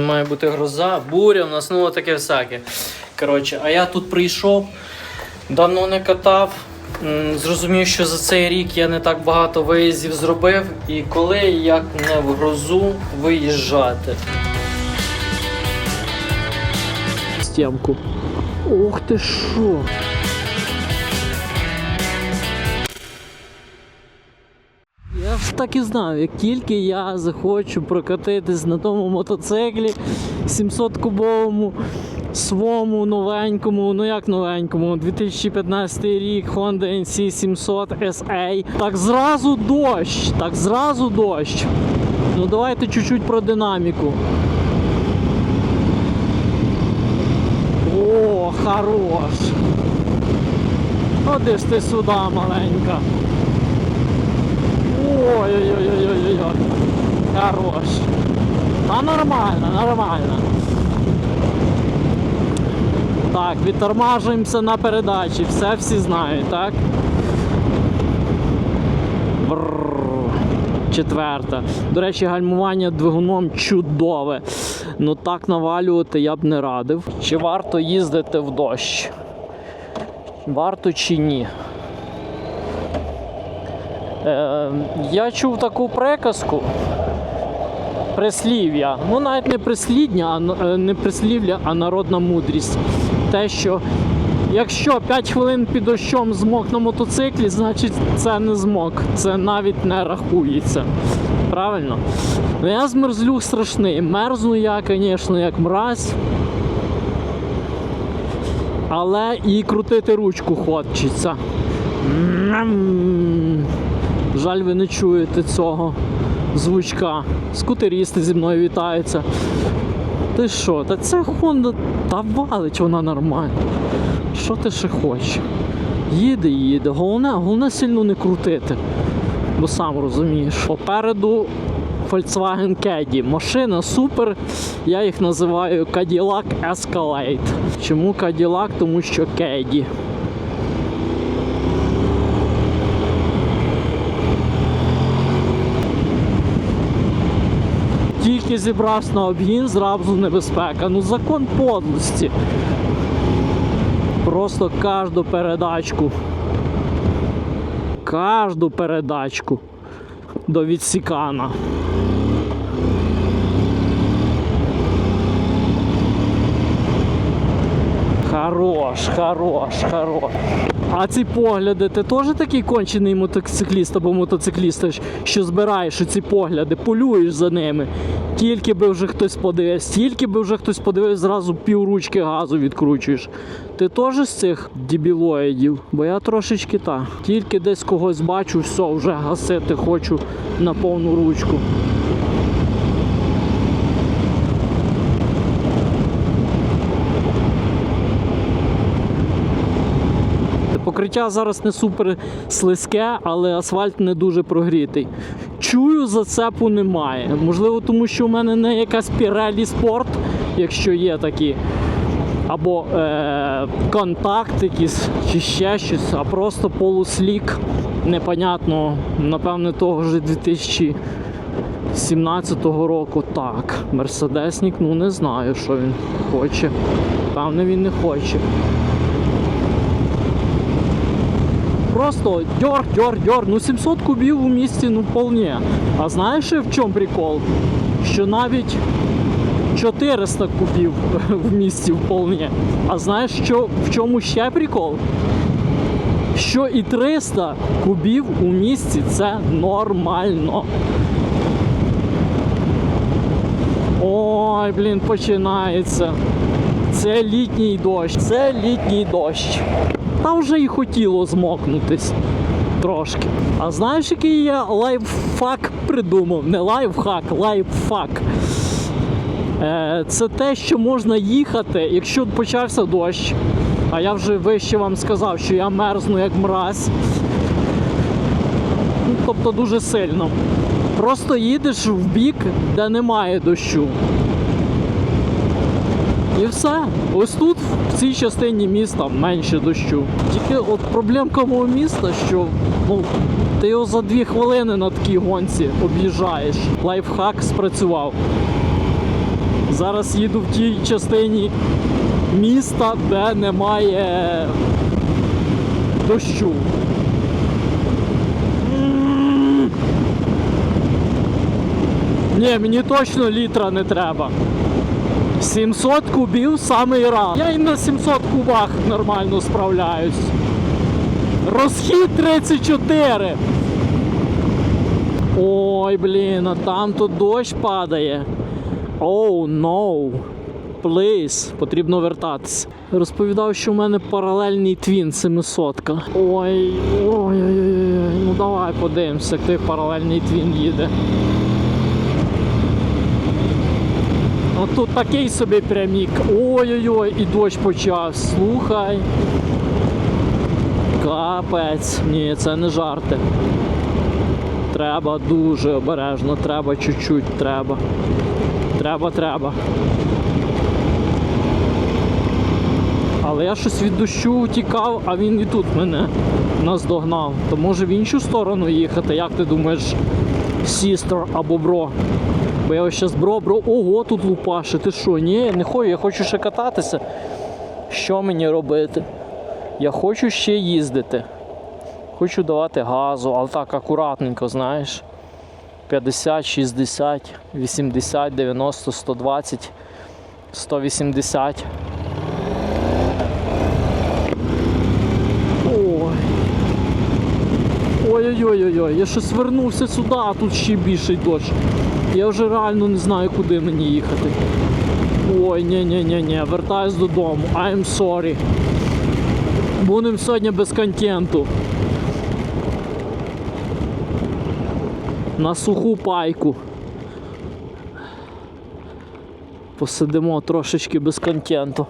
Має бути гроза, буря, в нас ну таке всяке. Коротше, а я тут прийшов, давно не катав. Зрозумів, що за цей рік я не так багато виїздів зробив. І коли як не в грозу виїжджати. Стємку. Ух ти що! Так і знав, як тільки я захочу прокатитись на тому мотоциклі 700-кубовому, свому новенькому, ну як новенькому, 2015 рік Honda NC 700 SA. Так зразу дощ, так зразу дощ. Ну давайте чуть-чуть про динаміку. О, хорош. Ходи ж ти сюди, маленька. Ой-ой-ой-ой-ой-ой. Хорош. Та нормально, нормально. Так, відтормажуємося на передачі. Все всі знають, так? Бррр. Четверта. До речі, гальмування двигуном чудове. Ну так навалювати я б не радив. Чи варто їздити в дощ? Варто чи ні? Е, я чув таку приказку. Прислів'я. Ну, навіть не прислідня, а е, не прислів'я, а народна мудрість. Те, що якщо 5 хвилин під дощом змок на мотоциклі, значить це не змок. Це навіть не рахується. Правильно? Ну я змерзлюк страшний. Мерзну я, звісно, як мразь. Але і крутити ручку хочеться. Жаль, ви не чуєте цього звучка. Скутерісти зі мною вітаються. Ти що? Та це Honda та валить вона нормально. Що ти ще хочеш? Їде, їде. Головне, головне сильно не крутити. Бо сам розумієш. Попереду Volkswagen Caddy. Машина супер. Я їх називаю Cadillac Escalade. Чому Cadillac? Тому що Caddy. Тільки зібрався на обгін, зразу небезпека. Ну закон подлості. Просто кожну передачку. Кожну передачку до відсікана. Хорош, хорош, хорош. А ці погляди, ти теж такий кончений мотоцикліст або мотоцикліст, що збираєш ці погляди, полюєш за ними. Тільки би вже хтось подивився, тільки би вже хтось подивився, зразу півручки газу відкручуєш. Ти теж з цих дебілоїдів? Бо я трошечки та. Тільки десь когось бачу, все, вже гасити хочу на повну ручку. Покриття зараз не супер слизьке, але асфальт не дуже прогрітий. Чую, зацепу немає. Можливо, тому що у мене не якась Pirelli спорт, якщо є такі. Або е- контакт якийсь, чи ще щось, а просто полуслік непонятно, напевне, того ж 2017 року. Так, Мерседесник, ну не знаю, що він хоче. Певне, він не хоче. Просто дьор, дьор, дьор. Ну 700 кубів у місті, ну вполне. А знаєш в чому прикол? Що навіть 400 кубів в місті вполне. А знаєш, що, в чому ще прикол? Що і 300 кубів у місті це нормально. Ой, блін, починається. Це літній дощ, це літній дощ. Та вже і хотіло змокнутись трошки. А знаєш, який я лайфхак придумав? Не лайфхак, лайфхак. Е, це те, що можна їхати, якщо почався дощ. А я вже вище вам сказав, що я мерзну як мразь. Ну, тобто дуже сильно. Просто їдеш в бік, де немає дощу. І все. Ось тут, в цій частині міста, менше дощу. Тільки от проблемка мого міста, що ну, ти його за дві хвилини на такій гонці об'їжджаєш. Лайфхак спрацював. Зараз їду в тій частині міста, де немає дощу. Ні, мені точно літра не треба. 700 кубів самий раз. Я і на 700 кубах нормально справляюсь. Розхід 34. Ой, блін, а там тут дощ падає. Оу, oh, no. Please, потрібно вертатися. Розповідав, що в мене паралельний твін 700. Ой, ой, ой, ой, ой. Ну давай подивимося, як той паралельний твін їде. От тут такий собі прямік. Ой-ой-ой, і дощ почав. Слухай. Капець. Ні, це не жарти. Треба дуже обережно, треба чуть-чуть, треба. Треба, треба. Але я щось від дощу утікав, а він і тут мене наздогнав. То може в іншу сторону їхати, як ти думаєш, сістер або бро? Бо я ось щас бро, бро, ого, тут лупаше. Ти що? Ні, не хочу, я хочу ще кататися. Що мені робити? Я хочу ще їздити. Хочу давати газу, але так акуратненько, знаєш. 50, 60, 80, 90, 120, 180. Ой. Ой-ой-ой-ой, я щось вернувся сюди, а тут ще більший дощ. Я вже реально не знаю, куди мені їхати. Ой, ні-ні-ні-ні, вертаюсь додому. I'm sorry. Будемо сьогодні без контенту. На суху пайку. Посидимо трошечки без контенту.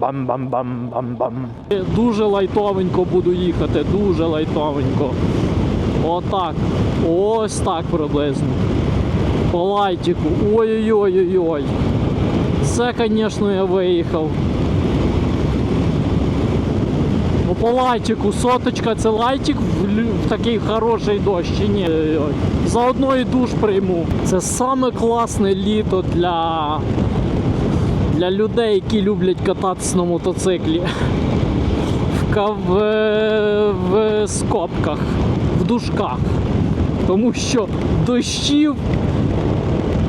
Бам-бам-бам-бам-бам-бам. Дуже лайтовенько буду їхати, дуже лайтовенько. Отак. Ось так приблизно. По лайтику. Ой-ой-ой-ой-ой. Це, звісно, я виїхав. Ну, по лайтику, соточка це лайтик в, такий хороший дощ чи ні? Заодно і душ прийму. Це саме класне літо для, для людей, які люблять кататися на мотоциклі. В, в, в скобках, в дужках. Тому що дощів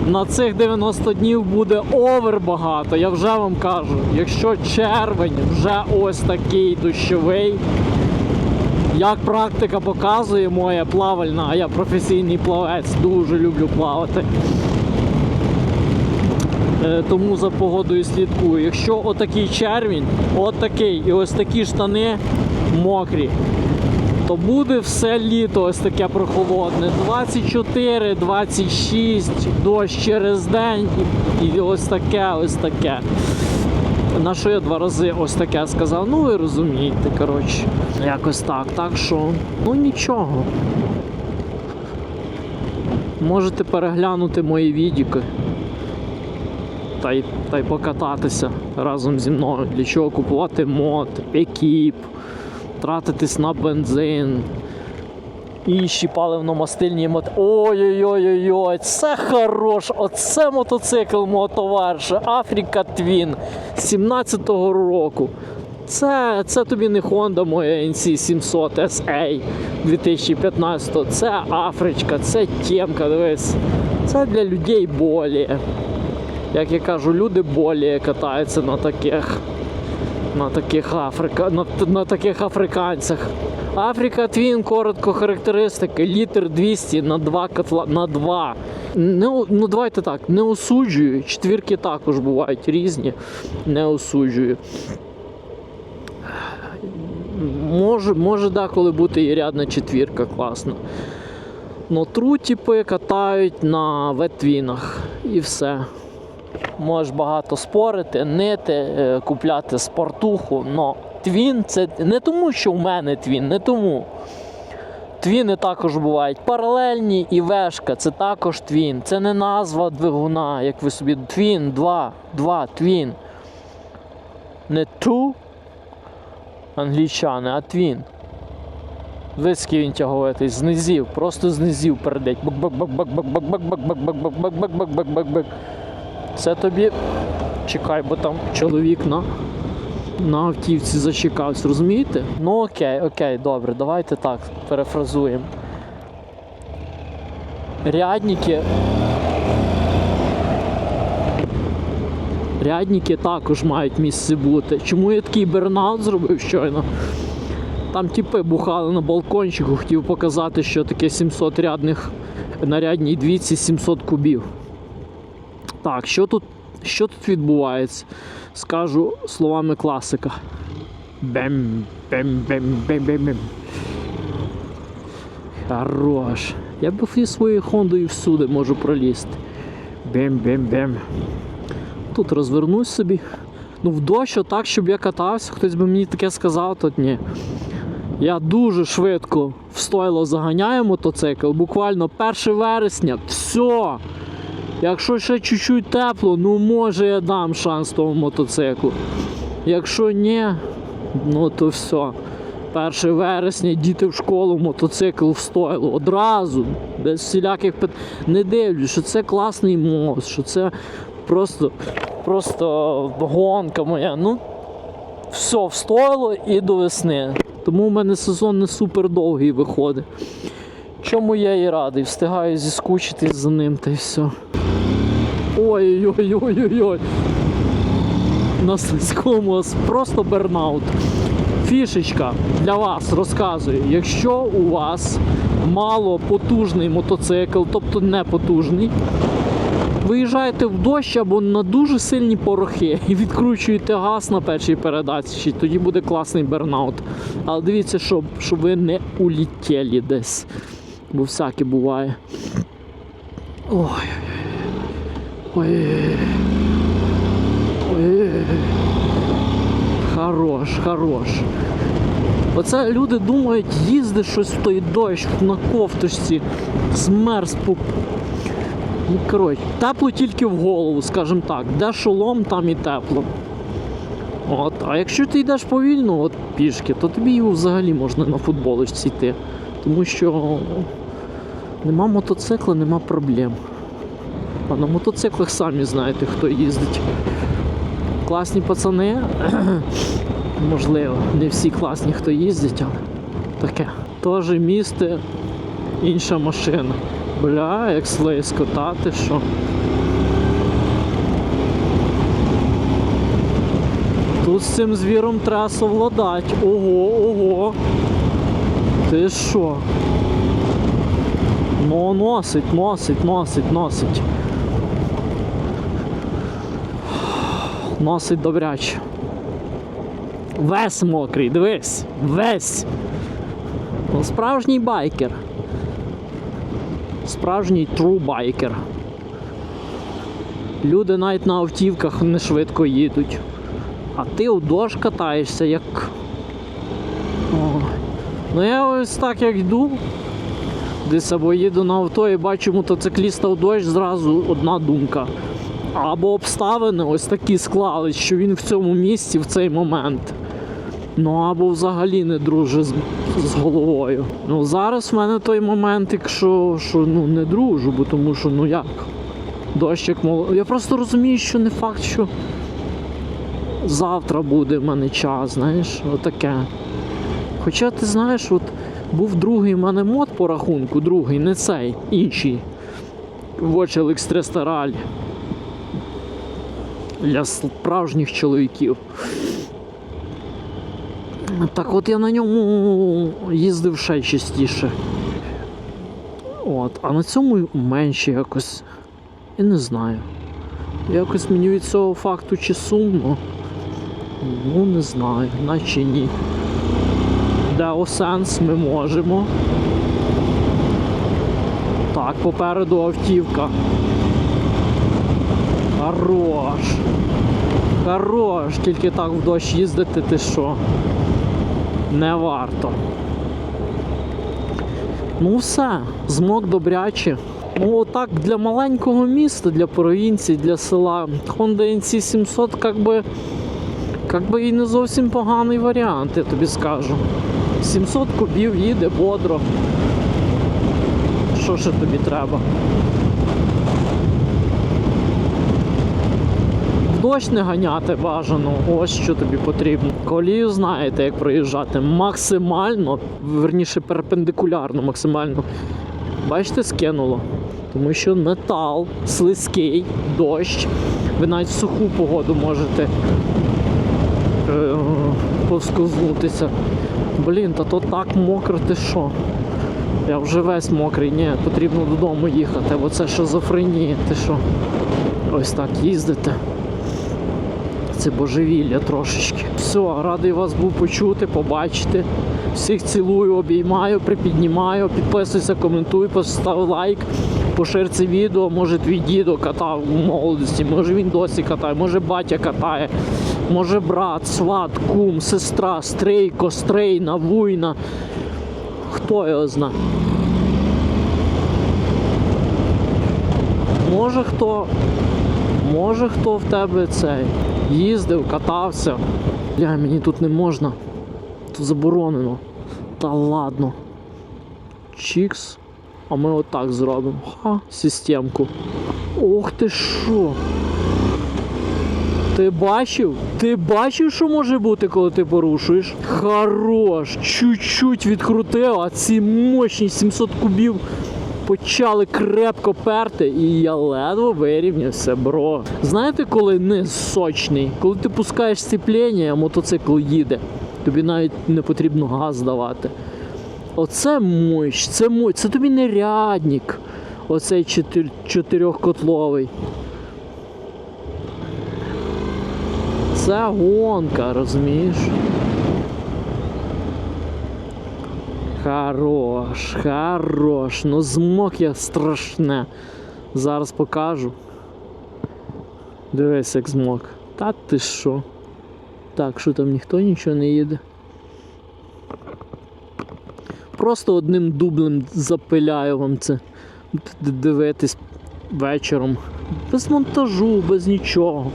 на цих 90 днів буде овер багато. Я вже вам кажу, якщо червень вже ось такий дощовий, як практика показує моя плавальна, а я професійний плавець, дуже люблю плавати. Е, Тому за погодою слідкую. Якщо отакий червень, отакий і ось такі штани мокрі, то буде все літо ось таке прохолодне. 24, 26, дощ через день і ось таке, ось таке. На що я два рази ось таке сказав? Ну ви розумієте, коротше. Якось так. Так що, ну нічого. Можете переглянути мої відіки. Та й, та й покататися разом зі мною. Для чого купувати мод, екіп тратитись на бензин. Інші паливно-мастильні мот. Ой-ой-ой-ой, це хорош! Оце мотоцикл мого товариша Африка Твін 17-го року. Це, це тобі не Honda моя NC 700 SA 2015. Це Афричка, це темка, дивись. Це для людей болі. Як я кажу, люди болі катаються на таких на таких Африка, на, на таких африканцях. Африка Твін, коротко характеристики, літр 200 на 2 котла на 2. Не, ну давайте так, не осуджую. Четвірки також бувають різні. Не осуджую. Може, може деколи бути і рядна четвірка класна. Но тру типи катають на ветвінах і все. Можеш багато спорити, нити, е, купляти спортуху, но твін це не тому, що в мене твін, не тому. Твіни також бувають паралельні і вешка це також твін. Це не назва двигуна, як ви собі. Твін, два, два, твін. Не ту англічани, а твін. Виски він тяговитий, з низів, просто з низів передить. Бак-бак-бак-бак-бак-бак-бак-бак-бак-бак-бак-бак-бак-бак-бак. Це тобі. Чекай, бо там чоловік на, на автівці зачекався, розумієте? Ну окей, окей, добре, давайте так перефразуємо. Рядники. Рядники також мають місце бути. Чому я такий бернаут зробив щойно? Там тіпи бухали на балкончику, хотів показати, що таке 700 рядних на рядній двійці 700 кубів. Так, що тут, що тут відбувається? Скажу словами класика. Бем, бем, бем, бем, бем, бем. Хорош. Я б і своєю Хондою всюди можу пролізти. Бем-бем-бем. Тут розвернусь собі. Ну, в дощ так, щоб я катався, хтось би мені таке сказав, то ні. Я дуже швидко в стойло заганяю мотоцикл, буквально 1 вересня, все. Якщо ще чуть-чуть тепло, ну може я дам шанс тому мотоциклу. Якщо ні, ну то все. 1 вересня, діти в школу, мотоцикл в стойло. Одразу, без всіляких пит... Не дивлюсь, що це класний мост, що це просто, просто гонка моя. Ну, все, в стойло і до весни. Тому в мене сезон не супер довгий виходить. Чому я і радий, встигаю зіскучитись за ним та й все. Ой-ой-ой-ой-ой. На слизькому ос- просто бернаут. Фішечка для вас розказую. Якщо у вас мало потужний мотоцикл, тобто не потужний, виїжджаєте в дощ або на дуже сильні порохи і відкручуєте газ на першій передачі, тоді буде класний бернаут. Але дивіться, щоб, щоб ви не улетіли десь. Бо всяке буває. Ой. Ой. Ой. Хорош, хорош. Оце люди думають, їздиш щось в той дощ на кофточці, змерз по. Ну, коротше, тепло тільки в голову, скажімо так. Де шолом, там і тепло. От. А якщо ти йдеш повільно, от пішки, то тобі взагалі можна на футболочці йти. Тому що нема мотоцикла, нема проблем. А на мотоциклах самі знаєте, хто їздить. Класні пацани. Можливо, не всі класні, хто їздить, але таке. Теж місце, інша машина. Бля, як слизько, та ти що? Тут з цим звіром треба совладати. Ого, ого. Ти що? Ну, носить, носить, носить, носить. Носить добряче. Весь мокрий, дивись, весь. Ну, справжній байкер. Справжній true байкер. Люди навіть на автівках не швидко їдуть. А ти у дощ катаєшся як. Ну я ось так як йду. Десь або їду на авто і бачу мотоцикліста в дощ, зразу одна думка. Або обставини ось такі склались, що він в цьому місці в цей момент. Ну або взагалі не дружить з, з головою. Ну зараз в мене той момент, якщо що ну не дружу, бо тому що ну як? Дощик мол. Я просто розумію, що не факт, що завтра буде в мене час, знаєш, отаке. Хоча ти знаєш, от був другий мене мод по рахунку, другий, не цей, інший. Watch LX 300 Rally. Для справжніх чоловіків. Так от я на ньому їздив ще частіше. От, а на цьому менше якось. Я не знаю. Якось мені від цього факту чи сумно. Ну, не знаю, наче ні. Деосенс ми можемо. Так, попереду автівка. Хорош. Хорош, тільки так в дощ їздити, ти що? Не варто. Ну все, змок добряче. Ну отак для маленького міста, для провінції, для села Honda NC 700 как би, і не зовсім поганий варіант, я тобі скажу. 700 кубів їде бодро. Що ще тобі треба? дощ не ганяти бажано, ось що тобі потрібно. Колію знаєте, як проїжджати. Максимально, верніше перпендикулярно, максимально. Бачите, скинуло. Тому що метал, слизький, дощ. Ви навіть суху погоду можете е, повскознутися. Блін, та то так мокро, ти що? Я вже весь мокрий, ні, потрібно додому їхати, бо це шизофренія, ти що? Ось так їздите. Це божевілля трошечки. Все, радий вас був почути, побачити. Всіх цілую, обіймаю, припіднімаю, підписуйся, коментуй, постав лайк, пошир це відео. Може твій дідо катав у молодості, може він досі катає, може батя катає, може брат, сват, кум, сестра, стрийко, стрийна, вуйна. Хто його знає? Може хто, може хто в тебе цей їздив, катався. Бля, мені тут не можна. Тут заборонено. Та ладно. Чікс. А ми отак зробимо. Ха, системку. Ох ти що? Ти бачив? Ти бачив, що може бути, коли ти порушуєш? Хорош! Чуть-чуть відкрутив, а ці мощні 700 кубів почали крепко перти, і я ледве вирівнявся, бро. Знаєте, коли низ сочний? Коли ти пускаєш сцеплення, а мотоцикл їде. Тобі навіть не потрібно газ давати. Оце мощ, це мощ, це тобі не рядник. Оцей чотир... чотирьохкотловий. Це гонка, розумієш? Хорош, хорош. Ну змок я страшне. Зараз покажу. Дивись, як змок. Та ти що? Так, що там ніхто нічого не їде. Просто одним дублем запиляю вам це. Дивитись вечором. Без монтажу, без нічого.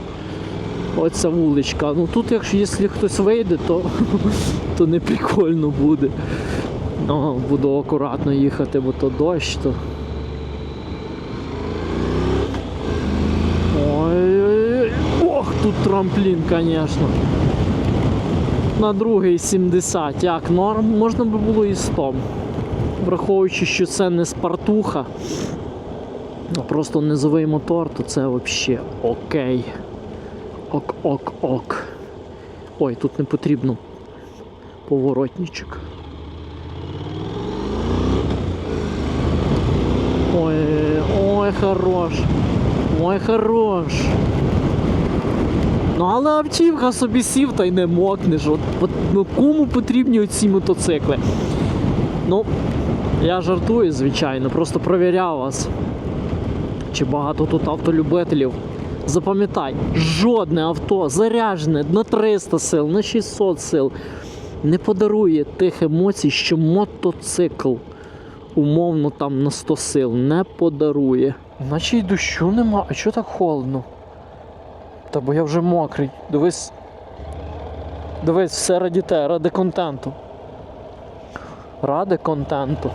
Оця вуличка. Ну тут, якщо, якщо хтось вийде, то, то не прикольно буде. Ну, буду акуратно їхати, бо то дощ, то. Ой-ой-ой. Ох, тут трамплін, звісно. На другий 70. Як норм, можна би було і 100. Враховуючи, що це не спартуха, а просто низовий мотор, то це взагалі окей. Ок-ок-ок. Ой, тут не потрібно поворотничок. Ой, ой, хорош. Ой, хорош. Ну, але автівка собі сів та й не мокнеш. От, от, ну, кому потрібні оці мотоцикли? Ну, я жартую, звичайно, просто провіряв вас. Чи багато тут автолюбителів. Запам'ятай, жодне авто заряджене на 300 сил, на 600 сил не подарує тих емоцій, що мотоцикл умовно там на 100 сил не подарує. Наче й дощу нема, а чого так холодно? Та бо я вже мокрий. Дивись. Дивись, все раді те, ради контенту. Ради контенту.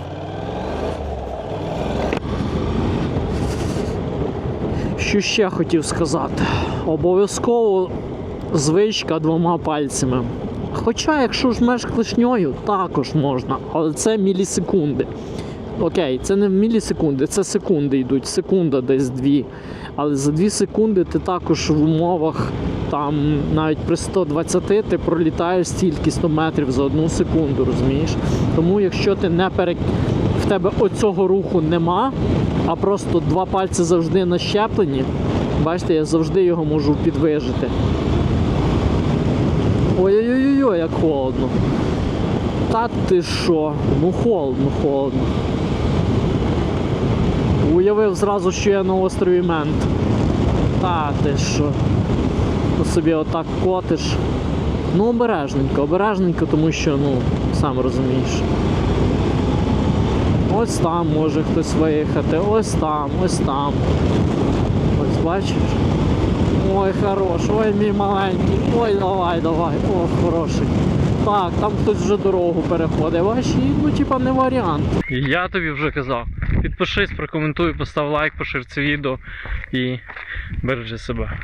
Що ще хотів сказати? Обов'язково звичка двома пальцями. Хоча, якщо жмеш клешньою, також можна, але це мілісекунди. Окей, це не мілісекунди, це секунди йдуть, секунда десь дві. Але за дві секунди ти також в умовах там навіть при 120 ти пролітаєш стільки 100 метрів за одну секунду, розумієш? Тому якщо ти не перек... в тебе оцього руху нема, а просто два пальці завжди нащеплені, бачите, я завжди його можу підвижити. Ой-ой-ой, як холодно. Та ти що? Ну холодно, холодно. Уявив зразу, що я на острові Мент. Та ти що? Ти собі отак котиш. Ну, обережненько, обережненько, тому що, ну, сам розумієш. Ось там може хтось виїхати, ось там, ось там. Ось бачиш? Ой, хорош, ой, мій маленький, ой, давай, давай, о, хороший. Так, там хтось вже дорогу переходить. Ваші, ну, типа, не варіант. Я тобі вже казав. Підпишись, прокоментуй, постав лайк, пошир це відео і бережи себе.